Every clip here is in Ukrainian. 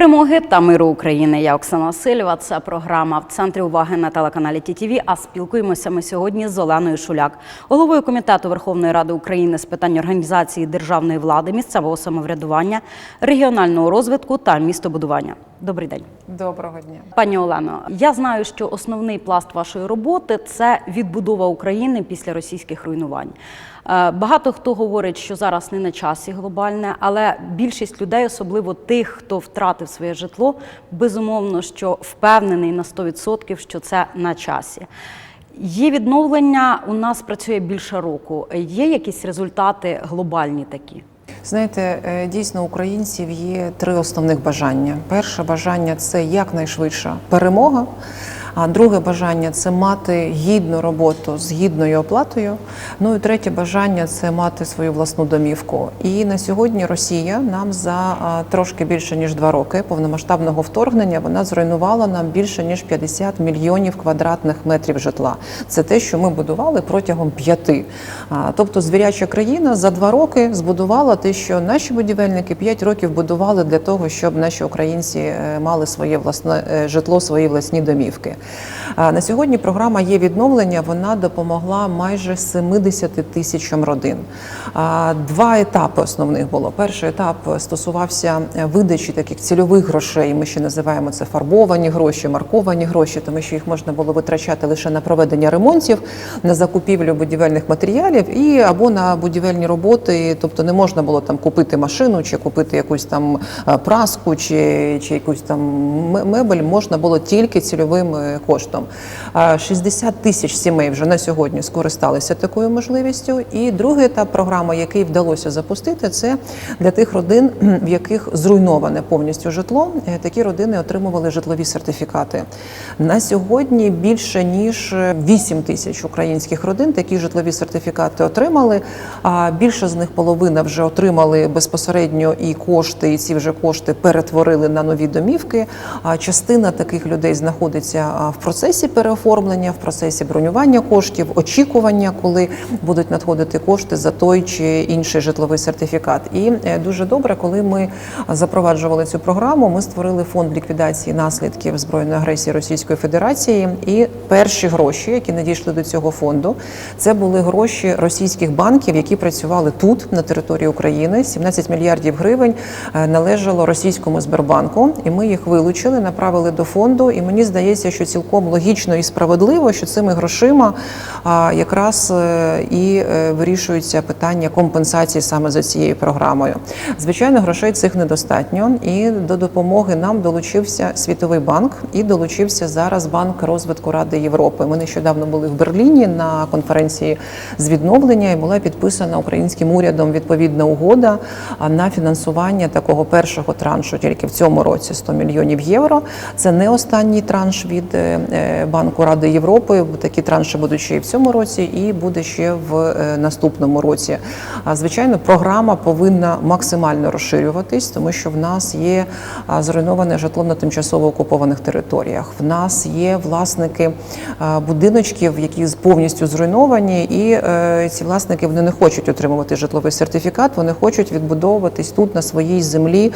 Перемоги та миру України. Я Оксана Васильєва. Це програма в центрі уваги на телеканалі ТІТІВІ. А спілкуємося ми сьогодні з Оленою Шуляк, головою комітету Верховної Ради України з питань організації державної влади, місцевого самоврядування, регіонального розвитку та містобудування. Добрий день. Доброго дня. Пані Олено, я знаю, що основний пласт вашої роботи це відбудова України після російських руйнувань. Е, Багато хто говорить, що зараз не на часі глобальне, але більшість людей, особливо тих, хто втратив своє житло, безумовно, що впевнений на 100%, що це на часі. Є відновлення, у нас працює більше року. Є якісь результати глобальні такі? Знаєте, е, дійсно українців є три основних бажання. Перше бажання це якнайшвидша перемога. А друге бажання це мати гідну роботу з гідною оплатою. Ну і третє бажання це мати свою власну домівку. І на сьогодні Росія нам за трошки більше ніж два роки повномасштабного вторгнення вона зруйнувала нам більше ніж 50 мільйонів квадратних метрів житла. Це те, що ми будували протягом п'яти. Тобто, звіряча країна за два роки збудувала те, що наші будівельники п'ять років будували для того, щоб наші українці е, мали своє власне е, житло, свої власні домівки. На сьогодні програма є відновлення. Вона допомогла майже 70 тисячам родин. Два етапи основних було. Перший етап стосувався видачі таких цільових грошей. Ми ще називаємо це фарбовані гроші, марковані гроші, тому що їх можна було витрачати лише на проведення ремонтів, на закупівлю будівельних матеріалів і або на будівельні роботи. Тобто не можна було там купити машину чи купити якусь там е, праску чи, чи якусь там мебель. Можна було тільки цільовим е, коштом. А 60 тисяч сімей вже на сьогодні скористалися такою можливістю. І другий етап програми, який вдалося запустити, це для тих родин, в яких зруйноване повністю житло. Е, Такі родини отримували житлові сертифікати. На сьогодні більше ніж 8 тисяч українських родин такі житлові сертифікати отримали. А більше з них половина вже отримали безпосередньо і кошти, і ці вже кошти перетворили на нові домівки. А частина таких людей знаходиться в процесі переоформлення, в процесі бронювання коштів, очікування, коли будуть надходити кошти за той чи інший житловий сертифікат. І е, дуже добре, коли ми запроваджували цю програму, ми створили фонд ліквідації наслідків збройної агресії Російської Федерації. І перші гроші, які надійшли до цього фонду, це були гроші російських банків, які працювали тут на території України. 17 мільярдів гривень е, належало російському Сбербанку, і ми їх вилучили, направили до фонду. І мені здається, що цілком логічно і справедливо, що цими грошима якраз е, і е, вирішується питання компенсації саме за цією програмою. Звичайно, грошей цих недостатньо, і до допомоги нам долучився Світовий банк і долучився зараз Банк розвитку Ради Європи. Ми нещодавно були в Берліні на конференції з відновлення, і була підписана українським урядом відповідна угода на фінансування такого першого траншу тільки в цьому році 100 мільйонів євро. Це не останній транш від Банку Ради Європи. Такі транші будуть ще і в цьому році, і буде ще в е, наступному році. Звичайно, програма повинна максимально розширюватись, тому що в нас є зруйноване житло на тимчасово окупованих територіях. В нас є власники будиночків, які повністю зруйновані, і е, ці власники вони не хочуть отримувати житловий сертифікат. Вони хочуть відбудовуватись тут на своїй землі,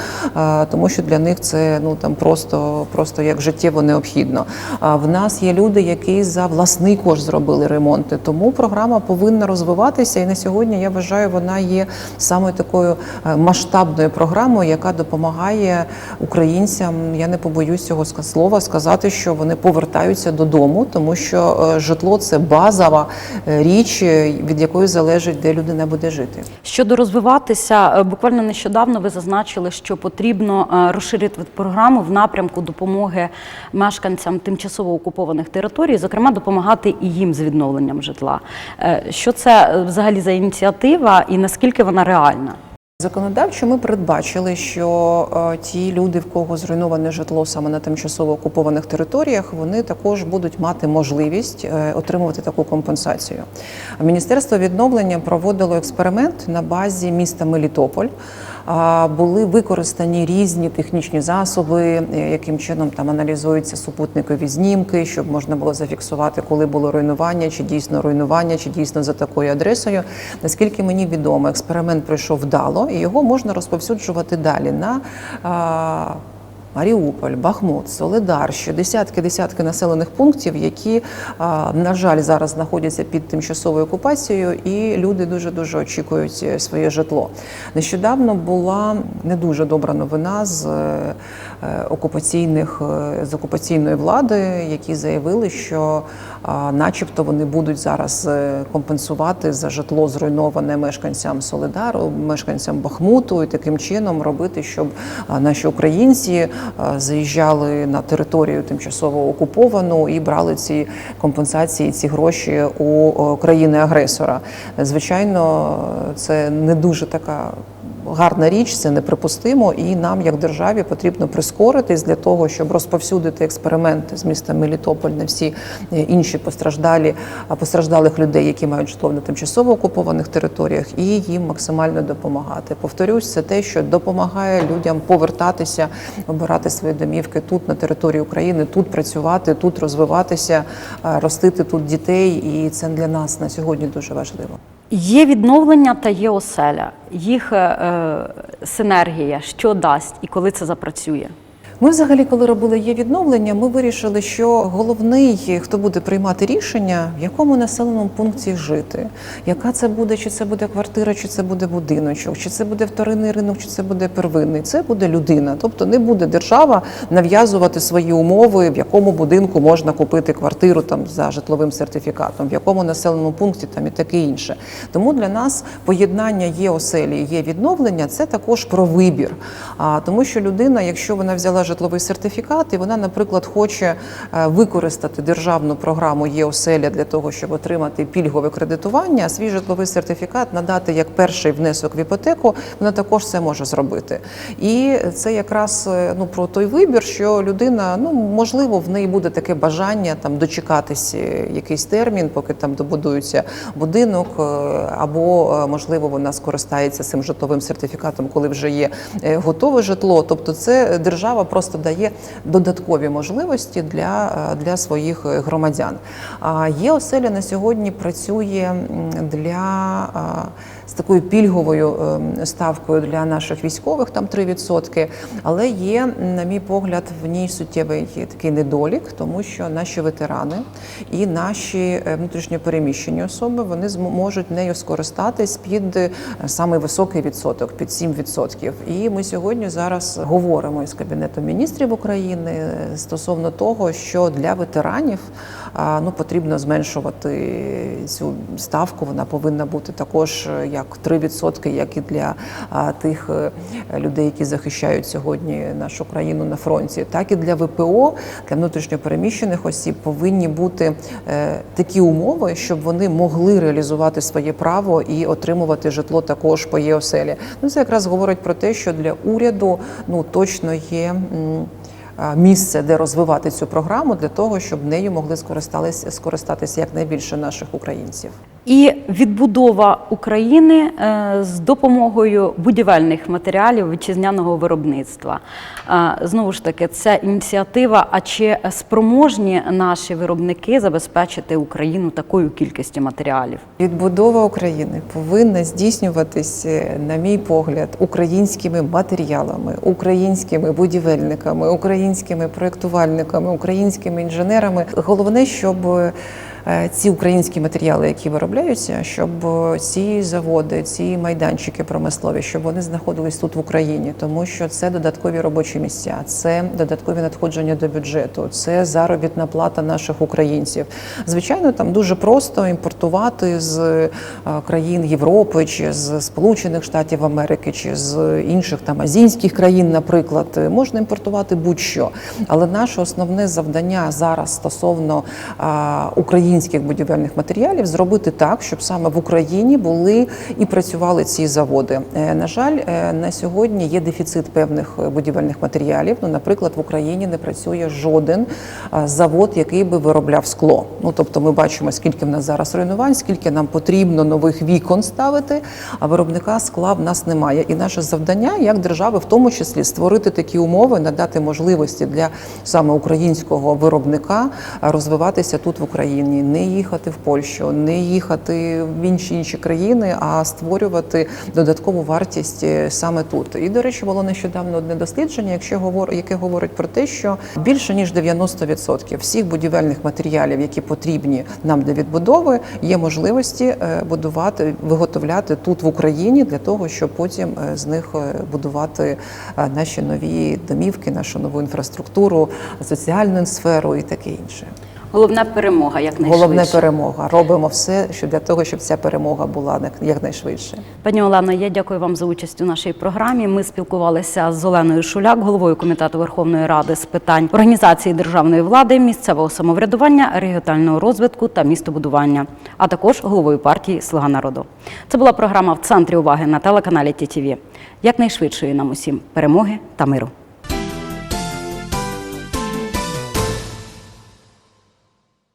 тому що для них це ну там просто, просто як життєво необхідно. В нас є люди, які за власний кошт зробили ремонти. Тому програма повинна розвиватися. І на сьогодні я вважаю, вона є саме такою е, масштабною програмою, яка допомагає українцям. Я не побоюсь цього слова сказати, що вони повертаються додому, тому що е, житло це базова е, річ, від якої залежить, де людина буде жити. Щодо розвиватися, буквально нещодавно ви зазначили, що потрібно розширити програму в напрямку допомоги мешканцям тимчасово окупованих територій, зокрема допомагати і їм з відновленням житла. Е, Що це е, взагалі за ініціатива і наскільки вона реальна? Законодавчо ми передбачили, що е, ті люди, в кого зруйноване житло саме на тимчасово окупованих територіях, вони також будуть мати можливість отримувати таку компенсацію. Міністерство відновлення проводило експеримент на базі міста Мелітополь. Були використані різні технічні засоби, е, яким чином там аналізуються супутникові знімки, щоб можна було зафіксувати, коли було руйнування, чи дійсно руйнування, чи дійсно за такою адресою. Наскільки мені відомо, експеримент пройшов вдало, і його можна розповсюджувати далі на Маріуполь, Бахмут, Соледар, що десятки десятки населених пунктів, які на жаль зараз знаходяться під тимчасовою окупацією, і люди дуже дуже очікують е, своє житло. Нещодавно була не дуже добра новина з е, е, окупаційних з окупаційної влади, які заявили, що, начебто, вони будуть зараз е, компенсувати за житло зруйноване мешканцям Солидару, мешканцям Бахмуту, і таким чином робити, щоб наші українці заїжджали на територію тимчасово окуповану і брали ці компенсації, ці гроші у країни-агресора. Звичайно, це не дуже така гарна річ, це неприпустимо, і нам, як державі, потрібно прискоритись для того, щоб розповсюдити експерименти з міста Мелітополь на всі е, інші постраждалі постраждалих людей, які мають житло на тимчасово окупованих територіях, і їм максимально допомагати. Повторюсь, це те, що допомагає людям повертатися, обирати свої домівки тут на території України, тут працювати, тут розвиватися, ростити тут дітей, і це для нас на сьогодні дуже важливо. Є відновлення та є оселя. Їх е, е, синергія, що дасть і коли це запрацює. Ми взагалі, коли робили є відновлення, ми вирішили, що головний, хто буде приймати рішення, в якому населеному пункті жити, яка це буде, чи це буде квартира, чи це буде будиночок, чи це буде вторинний ринок, чи це буде первинний. Це буде людина. Тобто не буде держава нав'язувати свої умови, в якому будинку можна купити квартиру там за житловим сертифікатом, в якому населеному пункті там і таке інше. Тому для нас поєднання є оселі, є відновлення, це також про вибір. А тому, що людина, якщо вона взяла житловий сертифікат, і вона, наприклад, хоче е, використати державну програму є оселя для того, щоб отримати пільгове кредитування, а свій житловий сертифікат надати як перший внесок в іпотеку, вона також це може зробити. І це якраз е, ну про той вибір, що людина, ну можливо, в неї буде таке бажання там дочекатись е, якийсь термін, поки там добудується будинок, е, або можливо вона скористається цим житловим сертифікатом, коли вже є готове житло. Тобто, це держава просто дає додаткові можливості для, е, для своїх громадян. Є оселя на сьогодні працює для е, з такою пільговою е, ставкою для наших військових, там 3%. Але є, на мій погляд, в ній суттєвий такий недолік, тому що наші ветерани і наші е, внутрішньопереміщені особи вони можуть нею скористатись під е, самий високий відсоток, під 7%. І ми сьогодні зараз говоримо із кабінетом міністрів України е, стосовно того, що для ветеранів ну потрібно зменшувати цю ставку. Вона повинна бути також як 3%, як і для тих е, людей, які захищають сьогодні нашу країну на фронті, так і для ВПО, для внутрішньопереміщених осіб повинні бути е, такі умови, щоб вони могли реалізувати своє право і отримувати житло також по ЄОСЕЛі. Ну це якраз говорить про те, що для уряду ну точно є. А, Місце, де розвивати цю програму, для того, щоб нею могли скористатися скористатися якнайбільше наших українців. І відбудова України е, з допомогою будівельних матеріалів вітчизняного виробництва. Е, Знову ж таки, це ініціатива. А чи спроможні наші виробники забезпечити Україну такою кількістю матеріалів? Відбудова України повинна здійснюватись, е, на мій погляд, українськими матеріалами, українськими будівельниками, українськими проєктувальниками, українськими інженерами. Головне, щоб е, ці українські матеріали, які виробляються, щоб е, ці заводи, ці майданчики промислові, щоб вони знаходились тут в Україні, тому що це додаткові робочі місця, це додаткові надходження до бюджету, це заробітна плата наших українців. Звичайно, там дуже просто імпортувати з е, країн Європи чи з Сполучених Штатів Америки чи з інших там азійських країн, наприклад, е, можна імпортувати будь-що. Але наше основне завдання зараз стосовно а, українських будівельних матеріалів зробити так, щоб саме в Україні були і працювали ці заводи. Е, На жаль, е, на сьогодні є дефіцит певних е, будівельних матеріалів. Ну, наприклад, в Україні не працює жоден завод, який би виробляв скло. Ну тобто, ми бачимо, скільки в нас зараз руйнувань, скільки нам потрібно нових вікон ставити, а виробника скла в нас немає. І наше завдання як держави, в тому числі, створити такі умови, надати можливості для саме українського виробника розвиватися тут в Україні, не їхати в Польщу, не їхати в інші інші країни, а створювати додаткову вартість е, саме тут. І до речі, було нещодавно одне дослідження, якщо говор, яке говорить про те, що більше ніж 90% всіх будівельних матеріалів, які потрібні нам для відбудови, є можливості е, будувати, виготовляти тут в Україні для того, щоб потім е, з них будувати наші нові домівки, нашу нову інфраструктуру, соціальну сферу і таке інше. Головна перемога, як найшвидше. Головне перемога. Робимо все, що для того, щоб ця перемога була якнайшвидше. Пані Олено, я дякую вам за участь у нашій програмі. Ми спілкувалися з Оленою Шуляк, головою комітету Верховної Ради з питань організації державної влади, місцевого самоврядування, регіонального розвитку та містобудування, а також головою партії Слуга народу. Це була програма в центрі уваги на телеканалі ТІТІВІ. Якнайшвидшої нам усім перемоги та миру.